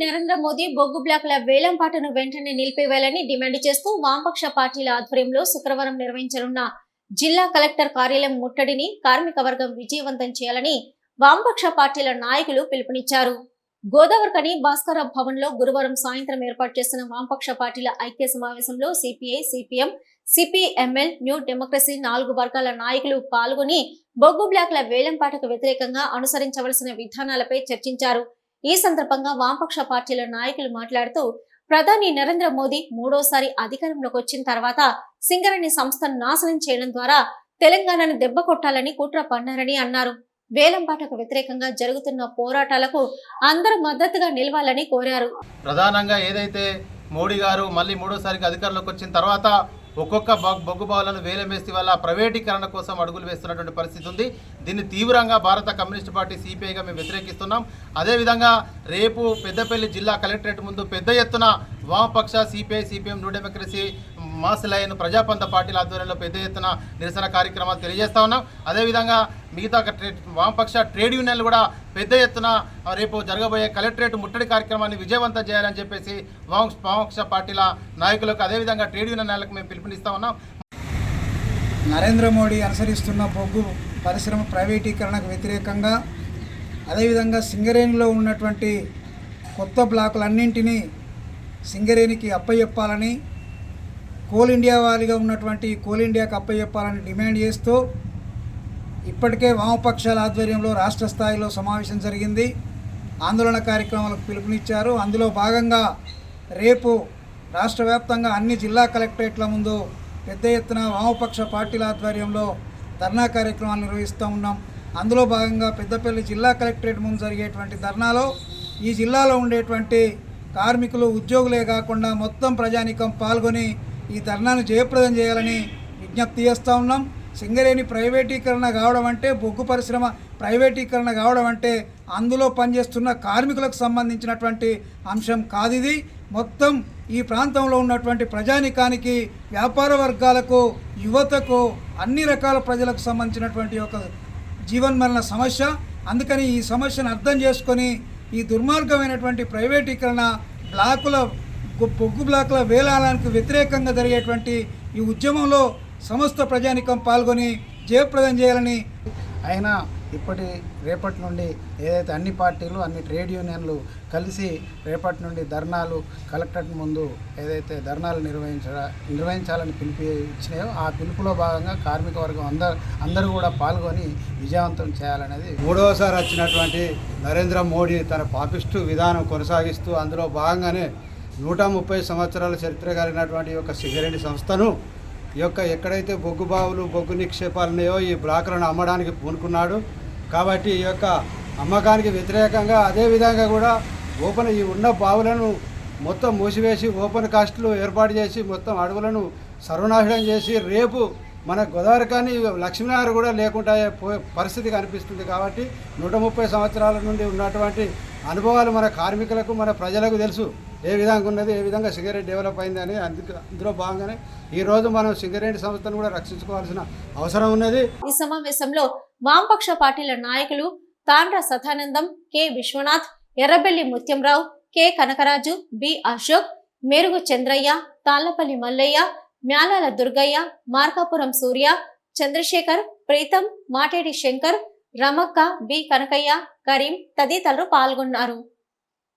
నరేంద్ర మోదీ బొగ్గు బ్లాకుల వేలంపాటను వెంటనే నిలిపివేయాలని డిమాండ్ చేస్తూ వామపక్ష పార్టీల ఆధ్వర్యంలో శుక్రవారం నిర్వహించనున్న జిల్లా కలెక్టర్ కార్యాలయం ముట్టడిని కార్మిక వర్గం విజయవంతం చేయాలని వామపక్ష పార్టీల నాయకులు పిలుపునిచ్చారు. గోదావరికని భాస్కర భవన్లో గురువారం సాయంత్రం ఏర్పాటు చేసిన వామపక్ష పార్టీల ఐక్య సమావేశంలో CPI CPM CPML new democracy నాలుగు వర్గాల నాయకులు పాల్గొని బొగ్గు బ్లాక్ల వేలంపాటకు వ్యతిరేకంగా అనుసరించవలసిన విధానాలపై చర్చించారు. ఈ సందర్భంగా వామపక్ష పార్టీల నాయకులు మాట్లాడుతూ ప్రధాని నరేంద్ర మోదీ మూడోసారి అధికారంలోకి వచ్చిన తర్వాత సింగరేణి సంస్థను నాశనం చేయడం ద్వారా తెలంగాణను దెబ్బ కొట్టాలని కుట్ర పన్నారని అన్నారు. వేలంపాటకు వ్యతిరేకంగా జరుగుతున్న పోరాటాలకు అందరూ మద్దతుగా నిలవాలని కోరారు. ప్రధానంగా ఏదైతే మోడీ గారు మళ్ళీ మూడోసారికి అధికారంలోకి వచ్చిన తర్వాత ఒక్కొక్క బొగ్- బొగ్గు బావులను వేలమేసి వల్ల ప్రైవేటీకరణ కోసం అడుగులు వేస్తున్నటువంటి పరిస్థితి ఉంది. దీన్ని తీవ్రంగా భారత కమ్యూనిస్ట్ పార్టీ సిపిఐగా మేము వ్యతిరేకిస్తున్నాం. అదేవిధంగా రేపు పెద్దపల్లి జిల్లా కలెక్టరేట్ ముందు పెద్ద ఎత్తున వామపక్ష CPI CPM new democracy mass line Prajapantha పార్టీల ఆధ్వర్యంలో పెద్ద ఎత్తున నిరసన కార్యక్రమాలు తెలియజేస్తా ఉన్నాం. అదేవిధంగా మిగతా ఒక వామపక్ష ట్రేడ్ యూనియన్లు కూడా పెద్ద ఎత్తున రేపు జరగబోయే కలెక్టరేట్ ముట్టడి కార్యక్రమాన్ని విజయవంతం చేయాలని చెప్పేసి వామపక్ష పార్టీల నాయకులకు అదేవిధంగా ట్రేడ్ యూనియన్ నాయకులకు మేము పిలుపునిస్తా ఉన్నాం. నరేంద్ర మోడీ అనుసరిస్తున్న బొగ్గు పరిశ్రమ ప్రైవేటీకరణకు వ్యతిరేకంగా అదేవిధంగా సింగరేణిలో ఉన్నటువంటి కొత్త బ్లాకులన్నింటినీ సింగరేణికి అప్పయెప్పాలని కోల్ ఇండియా వారిగా ఉన్నటువంటి కోల్ ఇండియాకు అప్పచెప్పాలని డిమాండ్ చేస్తూ ఇప్పటికే వామపక్షాల ఆధ్వర్యంలో రాష్ట్ర స్థాయిలో సమావేశం జరిగింది. ఆందోళన కార్యక్రమాలకు పిలుపునిచ్చారు. అందులో భాగంగా రేపు రాష్ట్ర వ్యాప్తంగా అన్ని జిల్లా కలెక్టరేట్ల ముందు పెద్ద ఎత్తున వామపక్ష పార్టీల ఆధ్వర్యంలో ధర్నా కార్యక్రమాలు నిర్వహిస్తూ ఉన్నాం. అందులో భాగంగా పెద్దపల్లి జిల్లా కలెక్టరేట్ ముందు జరిగేటువంటి ధర్నాలో ఈ జిల్లాలో ఉండేటువంటి కార్మికులు ఉద్యోగులే కాకుండా మొత్తం ప్రజానికం పాల్గొని ఈ ధర్నాను జయప్రదం చేయాలని విజ్ఞప్తి చేస్తూ ఉన్నాం. సింగరేణి ప్రైవేటీకరణ కావడం అంటే బొగ్గు పరిశ్రమ ప్రైవేటీకరణ కావడం అంటే అందులో పనిచేస్తున్న కార్మికులకు సంబంధించినటువంటి అంశం కాదు ఇది. మొత్తం ఈ ప్రాంతంలో ఉన్నటువంటి ప్రజానికానికి వ్యాపార వర్గాలకు యువతకు అన్ని రకాల ప్రజలకు సంబంధించినటువంటి ఒక జీవన్మరణ సమస్య. అందుకని ఈ సమస్యను అర్థం చేసుకొని ఈ దుర్మార్గమైనటువంటి ప్రైవేటీకరణ బ్లాకుల బొగ్గు బ్లాకుల వేలాడానికి వ్యతిరేకంగా జరిగేటువంటి ఈ ఉద్యమంలో సమస్త ప్రజానికం పాల్గొని జయప్రదం చేయాలని అయినా ఇప్పటి రేపటి నుండి ఏదైతే అన్ని పార్టీలు అన్ని ట్రేడ్ యూనియన్లు కలిసి రేపటి నుండి ధర్నాలు కలెక్టరేట్ ముందు ఏదైతే ధర్నాలు నిర్వహించ నిర్వహించాలని పిలుపు ఇచ్చినాయో ఆ పిలుపులో భాగంగా కార్మిక వర్గం అందరు అందరూ కూడా పాల్గొని విజయవంతం చేయాలనేది మూడవసారి వచ్చినటువంటి నరేంద్ర మోడీ తన పాపిస్టు విధానం కొనసాగిస్తూ అందులో భాగంగానే నూట ముప్పై సంవత్సరాల చరిత్ర కలిగినటువంటి యొక్క సింగరేణి సంస్థను ఈ యొక్క ఎక్కడైతే బొగ్గు బావులు బొగ్గు నిక్షేపాలు ఉన్నాయో ఈ బ్లాకులను అమ్మడానికి పూనుకున్నాడు. కాబట్టి ఈ యొక్క అమ్మకానికి వ్యతిరేకంగా అదేవిధంగా కూడా ఓపెన్ ఈ ఉన్న బావులను మొత్తం మూసివేసి ఓపెన్ కాస్ట్లు ఏర్పాటు చేసి మొత్తం అడవులను సర్వనాశనం చేసి రేపు మన గోదావరి కానీ లక్ష్మీనగర్ కూడా లేకుండా పరిస్థితి కనిపిస్తుంది కాబట్టి నూట ముప్పై సంవత్సరాల నుండి ఉన్నటువంటి అనుభవాలు మన కార్మికులకు మన ప్రజలకు తెలుసు. ఏ విధంగా ఉన్నది ఏ విధంగా సిగరెట్ డెవలప్ అయింది అని అందుకు అందులో భాగంగానే ఈరోజు మనం సింగరేణి సంస్థను కూడా రక్షించుకోవాల్సిన అవసరం ఉన్నది. ఈ సమావేశంలో వామపక్ష పార్టీల నాయకులు Tandra Sadanandam K Vishwanath Errabelli Mutyamrao K Kanakaraju B Ashok Merugu Chandraiah Tallapalli Mallaiah Myalala Durgaiah Markapuram Surya Chandrashekar Preetam Matedi Shankar Ramakka B. Kanakaiah Kareem తదితరులు పాల్గొన్నారు.